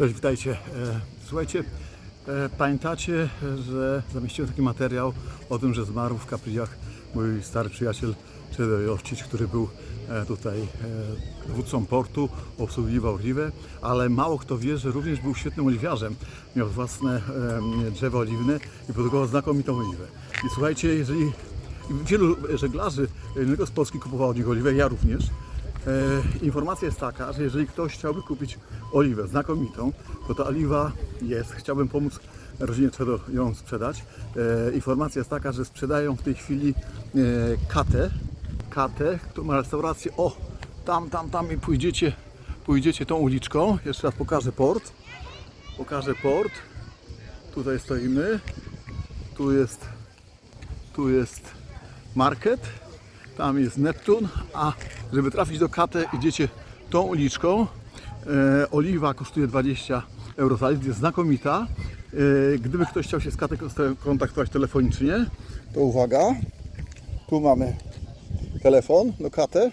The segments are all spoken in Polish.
Cześć, witajcie. E, Słuchajcie, e, pamiętacie, że zamieściłem taki materiał o tym, że zmarł w Kapriach mój stary przyjaciel Czedojościć, który był e, tutaj dowódcą portu, obsługiwał oliwę, ale mało kto wie, że również był świetnym oliwiarzem. Miał własne drzewo oliwne i produkował znakomitą oliwę. I słuchajcie, jeżeli wielu żeglarzy nie tylko z Polski kupowało od niego oliwę, ja również, informacja jest taka, że jeżeli ktoś chciałby kupić oliwę znakomitą, to ta oliwa jest. Chciałbym pomóc rodzinie Czedo ją sprzedać. E, informacja jest taka, że sprzedają w tej chwili e, katę, katę, która ma restaurację. O, tam, tam, tam i pójdziecie, pójdziecie tą uliczką. Jeszcze raz pokażę port. Pokażę port. Tutaj stoimy. Tu jest, tu jest market tam jest Neptun, a żeby trafić do Katę idziecie tą uliczką. E, oliwa kosztuje 20 euro za litr, jest znakomita. E, gdyby ktoś chciał się z Katę kontaktować telefonicznie, to uwaga, tu mamy telefon do Katę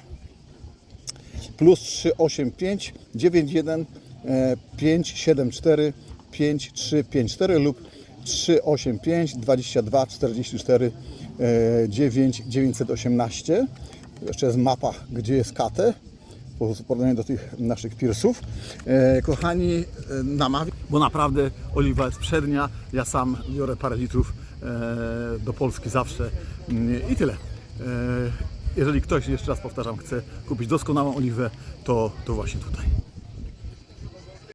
plus 385 91 e, 574 5354 lub 385 22 44 e, 9 918. Jeszcze jest mapa, gdzie jest Katę w porównaniu do tych naszych pirsów. E, kochani, e, namawiam, bo naprawdę oliwa jest przednia. Ja sam biorę parę litrów e, do Polski zawsze Mm, i tyle. Jeżeli ktoś, jeszcze raz powtarzam, chce kupić doskonałą oliwę, to, to właśnie tutaj.